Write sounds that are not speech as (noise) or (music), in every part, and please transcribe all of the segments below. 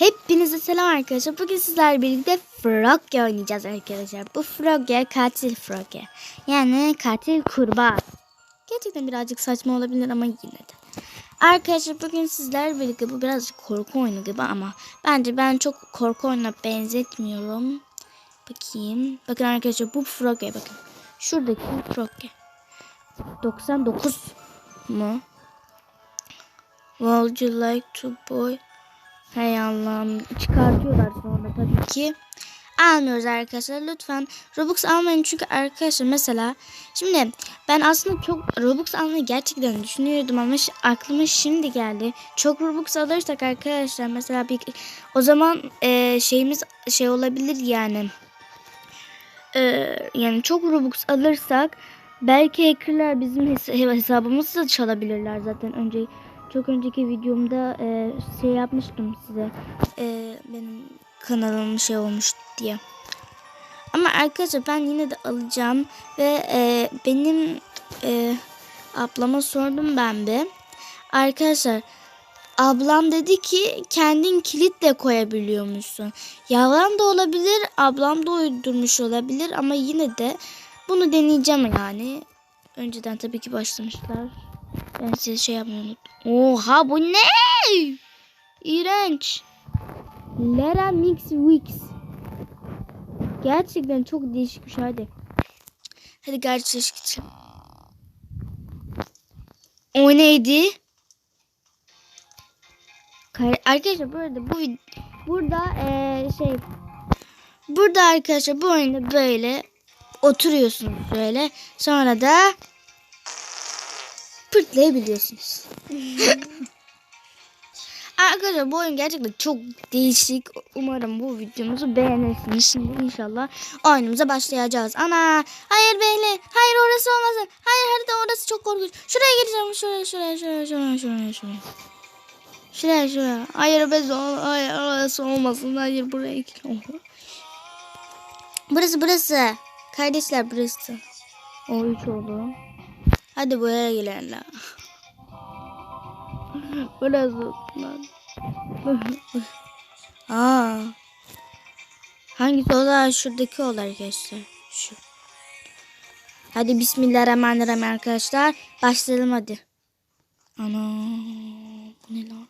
Hepinize selam arkadaşlar. Bugün sizlerle birlikte Frogge oynayacağız arkadaşlar. Bu Frogge katil Frogge. Yani katil kurbağa. Gerçekten birazcık saçma olabilir ama yine de. Arkadaşlar bugün sizlerle birlikte bu birazcık korku oyunu gibi ama bence ben çok korku oyununa benzetmiyorum. Bakayım. Bakın arkadaşlar bu Frogge bakın. Şuradaki Frogge. 99 mu? Would you like to boy? Hay Allah'ım çıkartıyorlar sonra tabii ki. Almıyoruz arkadaşlar lütfen Robux almayın çünkü arkadaşlar mesela şimdi ben aslında çok Robux almayı gerçekten düşünüyordum ama aklıma şimdi geldi. Çok Robux alırsak arkadaşlar mesela bir o zaman e, şeyimiz şey olabilir yani. E, yani çok Robux alırsak belki hackerlar bizim hes- hesabımızı çalabilirler zaten önce çok önceki videomda e, şey yapmıştım size. E, benim kanalım şey olmuş diye. Ama arkadaşlar ben yine de alacağım ve e, benim e, ablama sordum ben de. Arkadaşlar ablam dedi ki kendin kilit de koyabiliyormuşsun. Yalan da olabilir, ablam da uydurmuş olabilir ama yine de bunu deneyeceğim yani. Önceden tabii ki başlamışlar. Ben size şey yapmayı unuttum. Oha bu ne? İğrenç. Lera Mix Wix. Gerçekten çok değişikmiş hadi. Hadi gerçek geçelim. O neydi? Arkadaşlar burada bu burada eee, şey burada arkadaşlar bu oyunda böyle oturuyorsunuz böyle sonra da pırtlayabiliyorsunuz. (laughs) Arkadaşlar bu oyun gerçekten çok değişik. Umarım bu videomuzu beğenirsiniz. Şimdi inşallah oyunumuza başlayacağız. Ana hayır beyle. Hayır orası olmasın. Hayır harita orası çok korkunç. Şuraya gireceğim. Şuraya şuraya şuraya şuraya şuraya şuraya. Şuraya şuraya. Hayır bez. Hayır orası olmasın. Hayır buraya gir. Burası burası. Kardeşler burası. O üç oldu. Hadi buraya girelim. Burası lan. (laughs) (laughs) Aa. Hangisi o da şuradaki olur arkadaşlar. Şu. Hadi bismillahirrahmanirrahim arkadaşlar. Başlayalım hadi. Ana bu ne lan?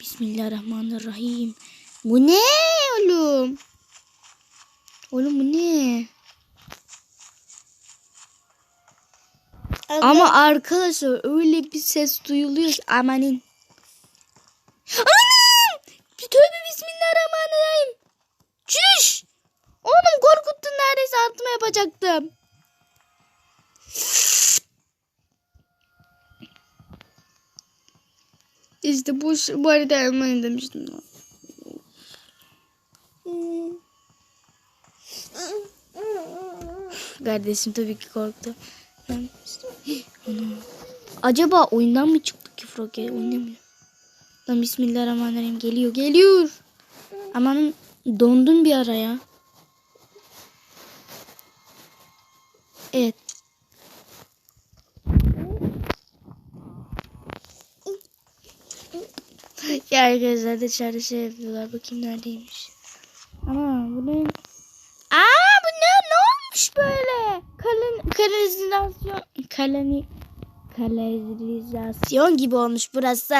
Bismillahirrahmanirrahim. Bu ne oğlum? Oğlum bu ne? Ama arkadaşlar öyle bir ses duyuluyor ki amanin. Anam! Tövbe bismillahirrahmanirrahim. Çüş! Oğlum korkuttun neredeyse altıma yapacaktım. İşte bu, bu arada yapmayı demiştim. Kardeşim tabii ki korktu. Acaba oyundan mı çıktı ki Frogge? Oynamıyor. Lan bismillahirrahmanirrahim geliyor geliyor. Aman dondun bir ara ya. Evet. ya arkadaşlar dışarıda şey yapıyorlar. Bakayım neredeymiş. Ama bu ne? Aa bu ne? Ne olmuş böyle? Kalın, kanalizasyon. Kalani, kanalizasyon gibi olmuş burası.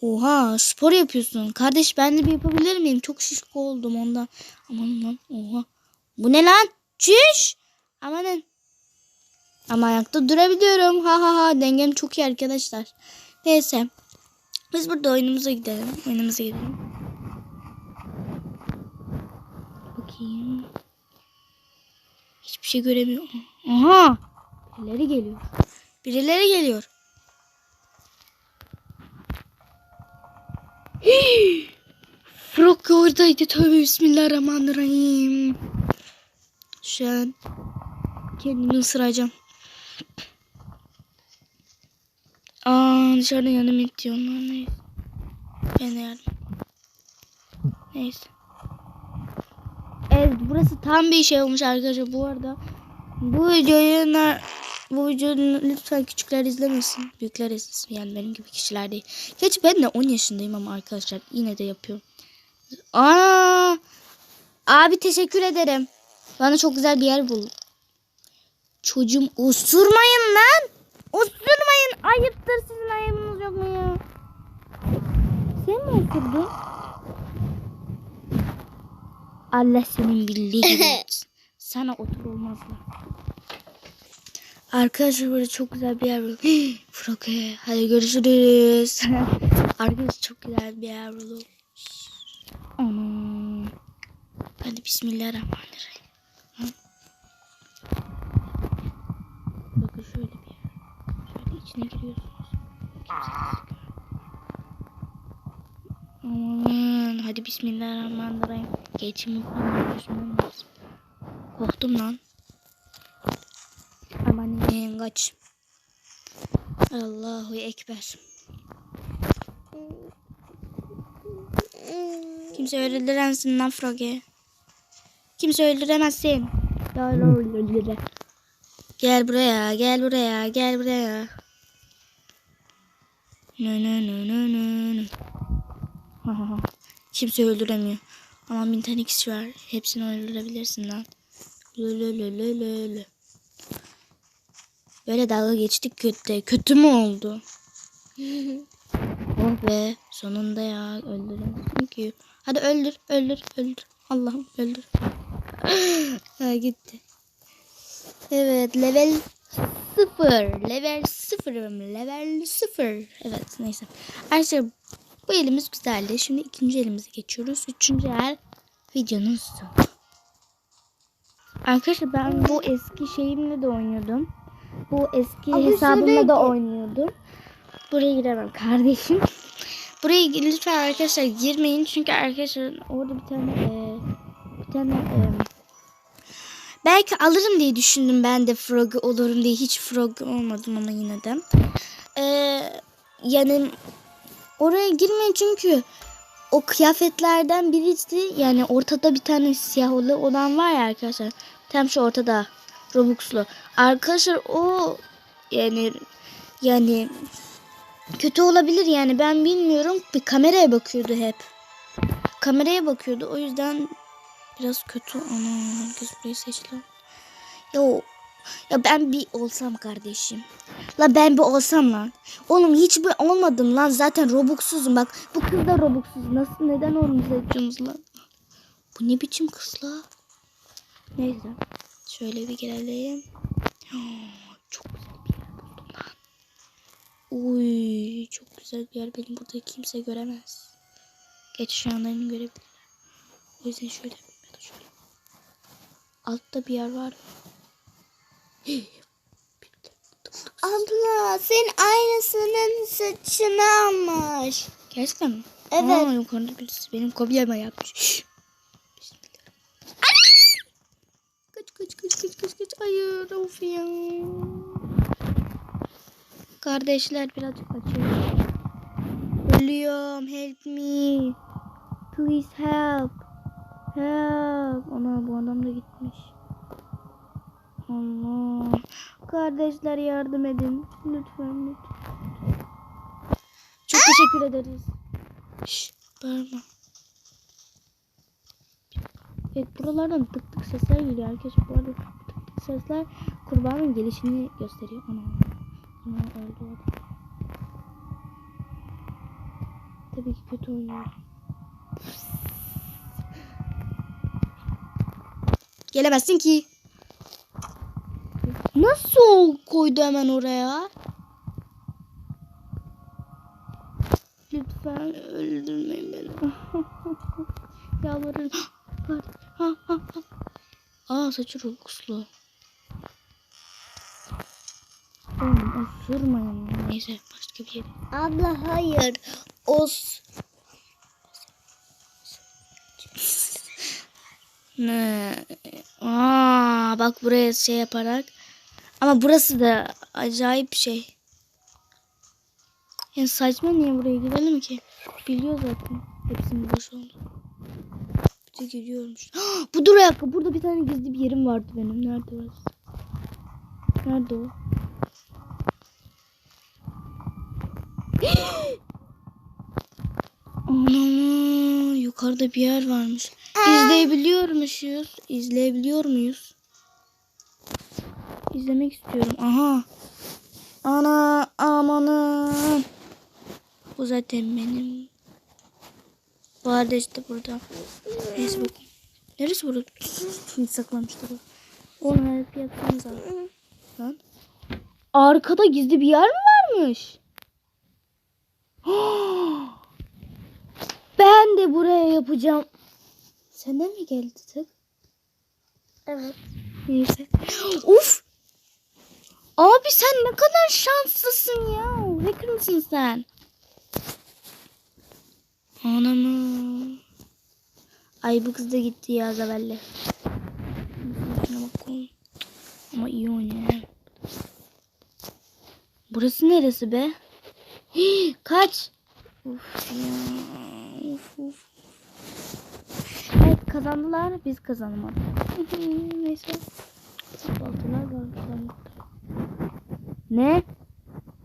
Oha spor yapıyorsun. Kardeş ben de bir yapabilir miyim? Çok şişko oldum ondan. Aman lan oha. Bu ne lan? Çüş. Amanın. Ama ayakta durabiliyorum. Ha ha ha. Dengem çok iyi arkadaşlar. Neyse. Biz burada oyunumuza gidelim. Oyunumuza gidelim. Bakayım. Hiçbir şey göremiyorum. Aha. Birileri geliyor. Birileri geliyor. (gasps) Frog oradaydı. Tövbe bismillahirrahmanirrahim. Şu an kendimi ısıracağım. Aa dışarıda yanım itiyor onlar neyse. Ben de yardım. Neyse. Evet burası tam bir şey olmuş arkadaşlar bu arada. Bu videoyu bu videoyu lütfen küçükler izlemesin. Büyükler izlesin. Yani benim gibi kişiler değil. Geç ben de 10 yaşındayım ama arkadaşlar yine de yapıyorum. Aa! Abi teşekkür ederim. Bana çok güzel bir yer bul. Çocuğum osurmayın lan. Osurmayın. Ayıptır sizin ayıbınız yok mu ya? Sen mi osurdun? Allah senin bildiği gibi (laughs) etsin. Sana otur olmaz lan. Arkadaşlar böyle çok güzel bir yer buldum. Froke hadi görüşürüz. (laughs) Arkadaşlar çok güzel bir yer buldum. Anam. Hadi bismillahirrahmanirrahim. Hı? Bakın şöyle bir yer. Şöyle içine giriyorsunuz. Aman hadi bismillahirrahmanirrahim. Geçim yapamıyorum. Korktum lan. Aman ne kaç. Allahu Ekber. Kimse öldüremezsin lan Froge. Kimse öldüremezsin. Gel öldüre. Gel buraya, gel buraya, gel buraya. Nö nö nö nö nö. (laughs) Kimse öldüremiyor. Ama bin tane kişi var. Hepsini öldürebilirsin lan. Lö. Böyle dalga geçtik kötü. Kötü mü oldu? (laughs) oh be. Sonunda ya öldüremedim ki. Hadi öldür öldür öldür. Allah'ım öldür. (laughs) ha, gitti. Evet level sıfır. Level sıfırım. Level sıfır. Evet neyse. Arkadaşlar bu elimiz güzeldi. Şimdi ikinci elimize geçiyoruz. Üçüncü el videonun sonu. Arkadaşlar ben bu eski şeyimle de oynuyordum. Bu eski Ama hesabımla da oynuyordum. Buraya giremem kardeşim. (laughs) Buraya lütfen arkadaşlar girmeyin çünkü arkadaşlar orada bir tane e, bir tane e, belki alırım diye düşündüm ben de frog olurum diye hiç frog olmadım ama yine de. E, yani oraya girmeyin çünkü o kıyafetlerden birisi yani ortada bir tane siyahlı olan var ya arkadaşlar. Tam şu ortada Robux'lu. Arkadaşlar o yani yani kötü olabilir yani ben bilmiyorum. Bir kameraya bakıyordu hep. Kameraya bakıyordu. O yüzden biraz kötü. Ana herkes burayı seçti. Ya, ya ben bir olsam kardeşim. La ben bir olsam lan. Oğlum hiç bir olmadım lan. Zaten Robux'suzum bak. Bu kız da Robux'suz. Nasıl neden onu seçiyorsunuz lan? Bu ne biçim kız la? Neyse. Şöyle bir gelelim. (gasps) Çok güzel bir yer buldum lan. Uy çok güzel bir yer. Benim burada kimse göremez. Geç şu anlarını görebilirler. O yüzden şöyle da şöyle. Altta bir yer var. Abla sen aynısının saçını almış. Gerçekten mi? Evet. Aa, yukarıda birisi benim kopyama yapmış. Kaç kaç kaç kaç kaç kaç. Hayır of ya. Kardeşler birazcık kaçıyor. Ölüyorum. Help me. Please help. Help. Ana bu adam da gitmiş. Allah. Kardeşler yardım edin. Lütfen lütfen. Çok teşekkür ederiz. Şşş bağırma. Evet buralardan tık tık sesler geliyor arkadaşlar. Bu arada tık tık sesler kurbanın gelişini gösteriyor. Ana. Ana öldü o. Tabii ki kötü oynuyor. Gelemezsin ki. Nasıl koydu hemen oraya? Lütfen öldürmeyin beni. (laughs) Yalvarırım. (gasps) Aa saçı robuxlu. Oğlum osurmayın. Neyse başka bir yere. Abla hayır. Os. Ne? Aa, bak buraya şey yaparak. Ama burası da acayip şey. Yani saçma niye buraya girelim ki? Biliyor zaten hepsinin boş olduğunu. Bir de giriyorum. Ah, bu dur ayakkabı. Burada bir tane gizli bir yerim vardı benim. Nerede orası? Nerede o? (gasps) Anam yukarıda bir yer varmış. İzleyebiliyor muyuz? İzleyebiliyor muyuz? İzlemek istiyorum. Aha. Ana amanın. Bu zaten benim. Bu arada işte burada. Neyse bakayım. Neresi burada? Şimdi saklamışlar. Onu hep yapsanız. Lan. Arkada gizli bir yer mi varmış? (gasps) Ben de buraya yapacağım. Senden mi geldi tık? Evet. Neyse. (gasps) Uf! Abi sen ne kadar şanslısın ya. Hacker mısın sen? Anamı. Ay bu kız da gitti ya oğlum. Ama iyi oynuyor. Burası neresi be? Hii, kaç. Uf ya. Uf uf. Evet kazandılar. Biz kazanamadık. (laughs) Neyse. Baltalar var. Ne?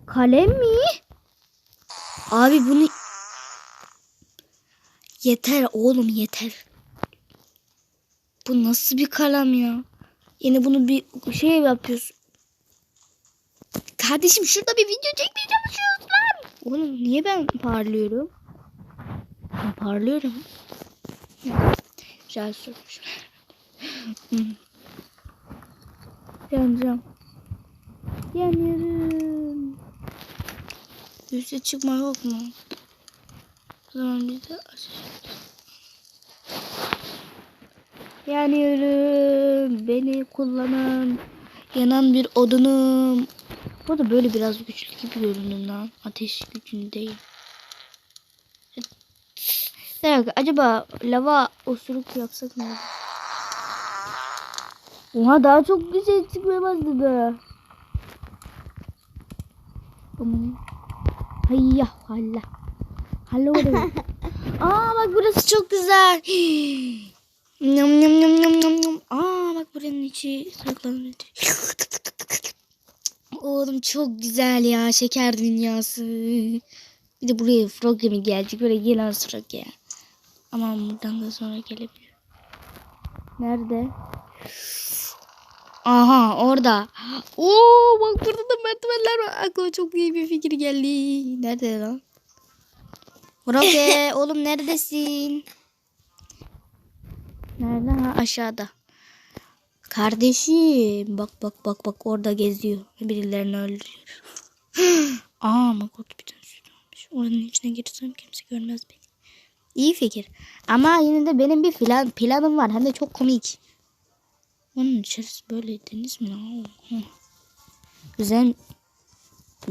Kalem mi? Abi bunu... Yeter oğlum yeter. Bu nasıl bir kalem ya? Yine bunu bir şey yapıyorsun. Kardeşim şurada bir video çekmeye çalışıyoruz lan. Oğlum niye ben parlıyorum? Ben parlıyorum. Güzel sormuş. (laughs) Yanacağım. Yanıyorum. Üste çıkma yok mu? O zaman biz de. Yanıyorum. Beni kullanın. Yanan bir odunum. Bu da böyle biraz güçlü gibi görünüyor lan. Ateş gücündeyim. Bir dakika acaba lava osuruk yapsak mı? Oha daha çok güzel çıkmaya başladı. Aman. Hayya halla. Halla oraya. (laughs) Aa bak burası çok güzel. Nyam nyam nyam nyam nyam nyam. Aa bak buranın içi saklanıyor. Oğlum çok güzel ya şeker dünyası. Bir de buraya frog mi gelecek? Böyle gelen frog ya. Ama buradan da sonra gelebilir. Nerede? Aha orada. Oo bak burada da merdivenler var. Aklıma çok iyi bir fikir geldi. Nerede lan? Roke (laughs) oğlum neredesin? Nerede? Ha aşağıda. Kardeşim bak bak bak bak orada geziyor. Birilerini öldürüyor. (gasps) Aa makot bir tane olmuş. Oranın içine girsem kimse görmez beni. İyi fikir. Ama yine de benim bir plan, planım var. Hem de çok komik. Onun içerisi böyle deniz mi? lan? Hı. Güzel.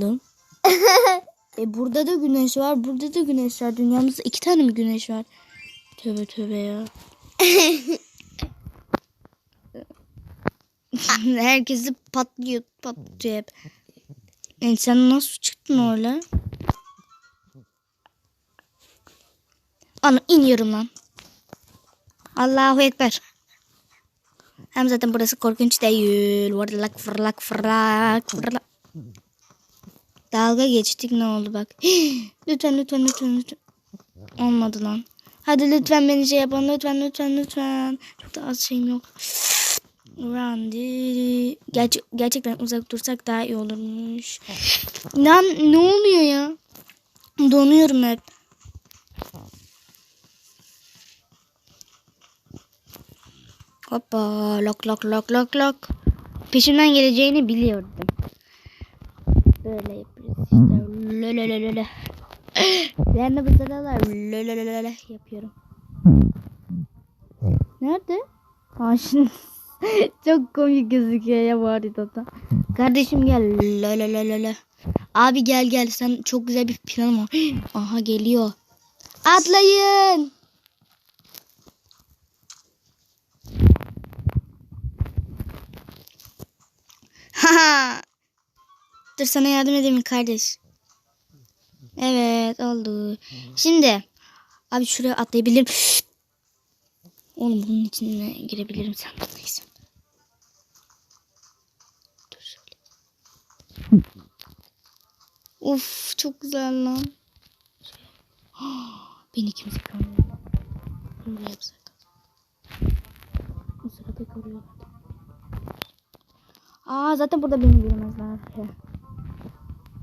Dur. e burada da güneş var. Burada da güneş var. Dünyamızda iki tane mi güneş var? Tövbe tövbe ya. (laughs) Herkesi patlıyor, patlıyor hep. E sen nasıl çıktın öyle? Ana iniyorum lan. Allahu Ekber. Hem zaten burası korkunç değil. Vırlak fırlak fırlak fırlak. Dalga geçtik ne oldu bak. (gasps) lütfen lütfen lütfen lütfen. Olmadı lan. Hadi lütfen beni şey yapın lütfen lütfen lütfen. Çok da az şeyim yok. Randy. Gerçek, gerçekten uzak dursak daha iyi olurmuş. Lan ne oluyor ya? Donuyorum hep. Hoppa lok lok lok lok lok. Peşimden geleceğini biliyordum. Böyle yapıyoruz işte. Löle löle löle. Ben de bu sıralar löle yapıyorum. Nerede? Ha şimdi (laughs) çok komik gözüküyor ya bu haritada. Kardeşim gel. Löle löle löle. Abi gel gel sen çok güzel bir planım var. (gasps) Aha geliyor. Atlayın. Dur sana yardım edeyim kardeş. Evet oldu. Şimdi abi şuraya atlayabilirim. Oğlum bunun içine girebilirim sen. Neyse. Dur şöyle. Uf çok güzel lan. Beni kimse görmüyor. Böyle yapsak. O sırada görüyorlar. Aa zaten burada beni görmezler.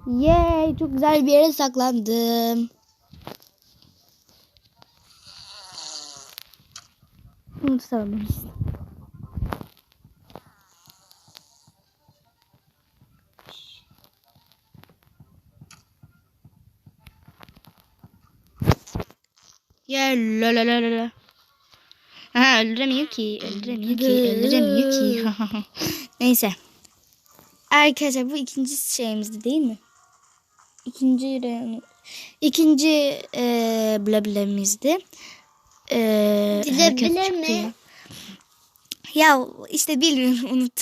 Yay çok güzel bir yere saklandım. Bunu savunuruz. Ya la la la la. Ha öldüremiyor ki. Öldüremiyor ki. Öldüremiyor ki. (laughs) Neyse. Arkadaşlar bu ikinci şeyimizdi değil mi? İkinci ikinci e, blablemizdi. E, Bile herkes bile çıktı mi? ya. Ya işte bilmiyorum (laughs) unut.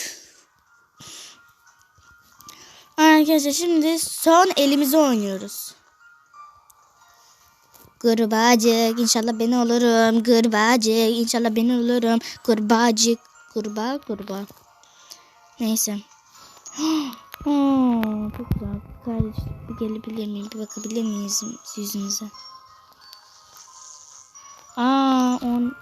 Arkadaşlar şimdi son elimizi oynuyoruz. Kurbağacık inşallah ben olurum. Kurbağacık inşallah ben olurum. Kurbağacık. Kurbağa kurbağa. Neyse. (gasps) Aa, çok güzel. Kardeş bir gelebilir miyim? Bir bakabilir miyiz yüzünüze? Aa, on,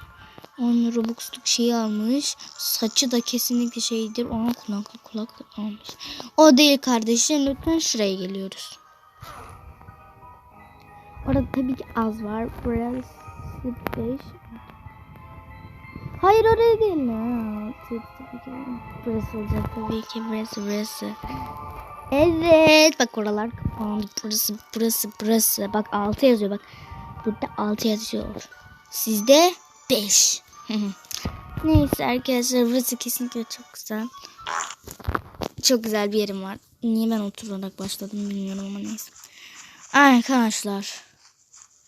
on Robux'luk şeyi almış. Saçı da kesinlikle şeydir. Ona kulaklık kulaklık almış. O değil kardeşim. Lütfen şuraya geliyoruz. Orada tabii ki az var. Burası 5. Hayır oraya değil mi? Burası olacak tabii ki. Burası burası. Evet. Bak oralar kapandı. Burası burası burası. Bak 6 yazıyor bak. Burada 6 yazıyor. Sizde 5. (laughs) Neyse arkadaşlar burası kesinlikle çok güzel. Çok güzel bir yerim var. Niye ben oturarak başladım bilmiyorum ama neyse. Arkadaşlar.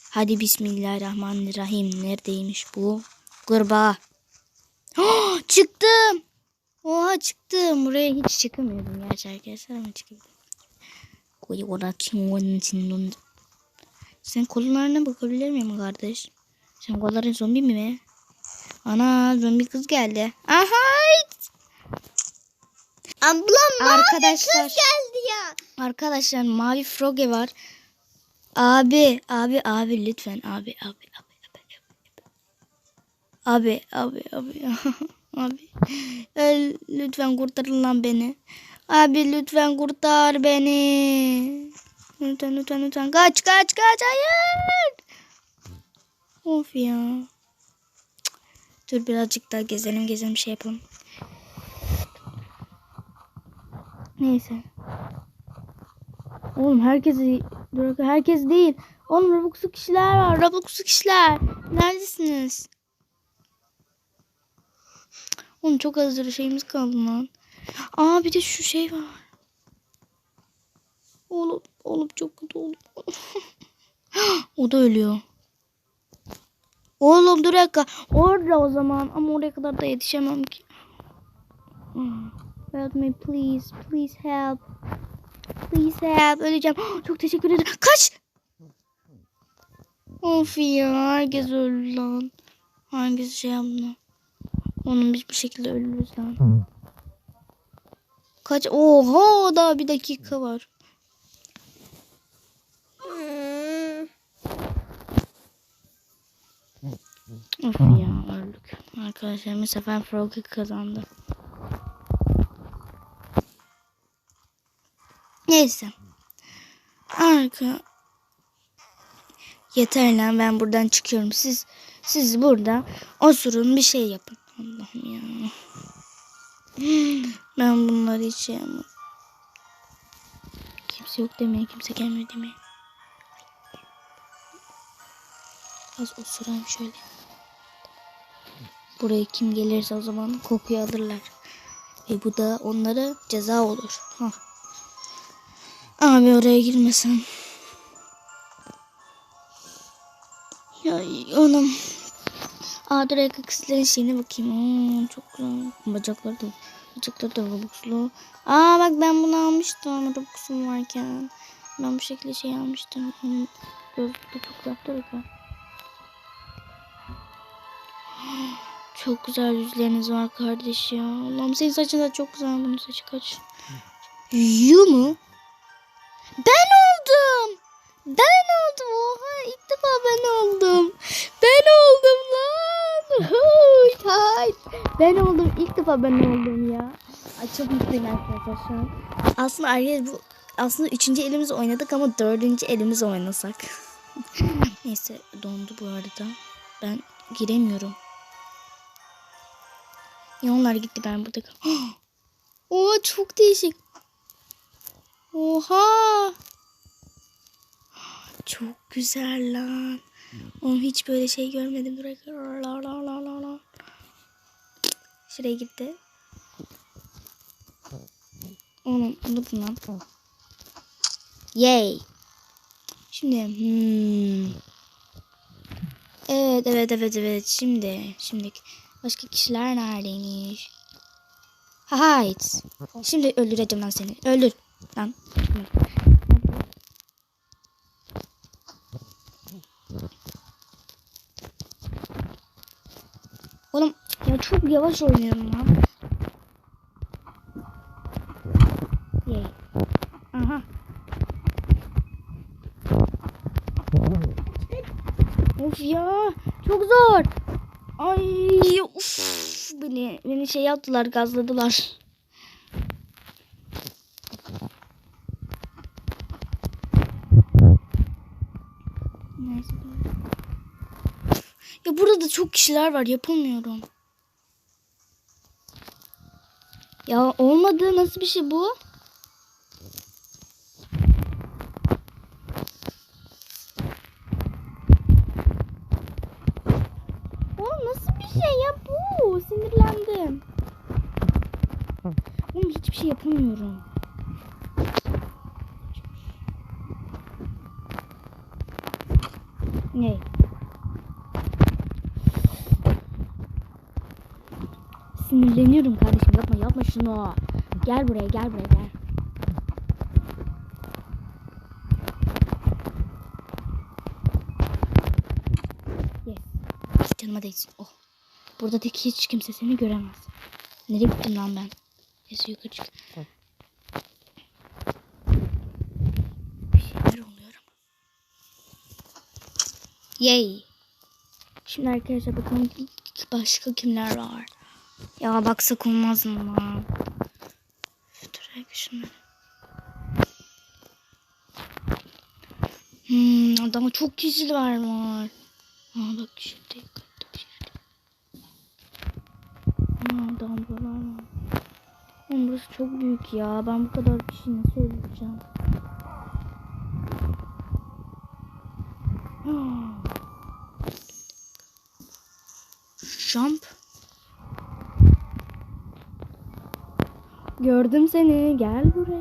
Hadi bismillahirrahmanirrahim. Neredeymiş bu? Kurbağa. Oh, çıktım. Oha çıktım. Buraya hiç çıkamıyordum gerçi arkadaşlar ama orakın senin Sen kollarına bakabilir miyim kardeş? Sen kolların zombi mi? Ana zombi kız geldi. Aha! Ablam Arkadaşlar. geldi ya. Arkadaşlar mavi froge var. Abi, abi, abi lütfen abi, abi, abi, abi, abi, abi, (laughs) abi, Öl, lütfen kurtarın lan beni. Abi lütfen kurtar beni. Lütfen, lütfen, lütfen. Kaç, kaç, kaç, hayır. Of ya. Dur birazcık daha gezelim, gezelim şey yapalım. Neyse. Oğlum herkesi bırak herkes değil. Oğlum Robux'lu kişiler var. Robux'lu kişiler. Neredesiniz? Oğlum çok az şeyimiz kaldı lan. Aa bir de şu şey var. Oğlum, oğlum çok kötü oğlum. (laughs) o da ölüyor. Oğlum dur dakika. Orada o zaman ama oraya kadar da yetişemem ki. Help me please. Please help. Please help. Öleceğim. (gasps) Çok teşekkür ederim. Kaç. Of ya. Herkes öldü lan. Herkes şey yaptı. Onun bir şekilde ölürüz lan. Kaç. Oha daha bir dakika var. Of ya öldük. Arkadaşlar bu sefer Froggy kazandı. Neyse. Arka. Yeter lan ben buradan çıkıyorum. Siz siz burada osurun bir şey yapın. Allah'ım ya. Ben bunları yapmam. Kimse yok demeye, kimse gelmiyor demeye. Az osurayım şöyle. Buraya kim gelirse o zaman kokuyu alırlar. Ve bu da onlara ceza olur. Hah. Abi oraya girmesen. Ya oğlum. Aa dur ayak kızların şeyine bakayım. Aa, çok güzel. Bacakları da. Bacakları da robuxlu. Aa bak ben bunu almıştım. Robuxum varken. Ben bu şekilde şey almıştım. Hmm, Gözlükte çok bakalım. Çok güzel yüzleriniz var kardeş ya. Allah'ım senin saçın da çok güzel. Bunun saçı kaç? Yu mu? Ben oldum. İlk defa ben oldum ya. Ay çok mutluyum arkadaşlar şu an. Aslında arkadaşlar bu aslında üçüncü elimiz oynadık ama dördüncü elimiz oynasak. (laughs) Neyse dondu bu arada. Ben giremiyorum. Ya onlar gitti ben burada kal- (gasps) Oha çok değişik. Oha. (gasps) Çok güzel lan. Oğlum hiç böyle şey görmedim. Dur. La la la la la. Şuraya gitti. Oğlum unutun lan. Yay. Şimdi hmm. Evet evet evet evet. Şimdi şimdi başka kişiler neredeymiş? Hayt. Şimdi öldüreceğim lan seni. Öldür lan. Oğlum ya çok yavaş oynuyorum lan. Yay. Aha. Of ya çok zor. Ay uf beni beni şey yaptılar gazladılar. Ya burada da çok kişiler var yapamıyorum. Ya olmadı nasıl bir şey bu? Oğlum nasıl bir şey ya bu? Sinirlendim. Oğlum hiçbir şey yapamıyorum. Ne? Sinirleniyorum kardeşim yapma şunu. Gel buraya gel buraya gel. Yes. Canıma değsin. Oh. Buradaki hiç kimse seni göremez. Nereye gittim lan ben? Neyse yukarı çık. Bir şeyler oluyor ama. Yay. Şimdi arkadaşlar bakalım başka kimler var. Ya baksak olmaz mı lan? Dur şunları. Hmm, daha çok kişiler var. Aa bak şurada yukarıda bir şey. Aa daha buralar var. Oğlum burası çok büyük ya. Ben bu kadar kişi nasıl öldüreceğim? Jump. Gördüm seni. Gel buraya.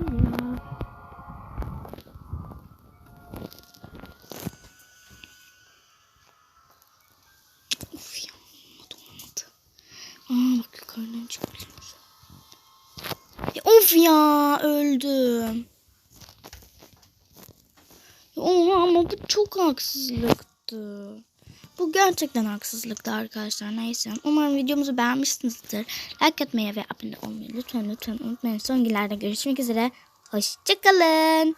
Of ya. Öldüm. Oha ama bu çok haksızlıktı. Bu gerçekten haksızlıktı arkadaşlar. Neyse. Umarım videomuzu beğenmişsinizdir. Like atmayı ve abone olmayı lütfen lütfen unutmayın. Son günlerde görüşmek üzere. Hoşçakalın.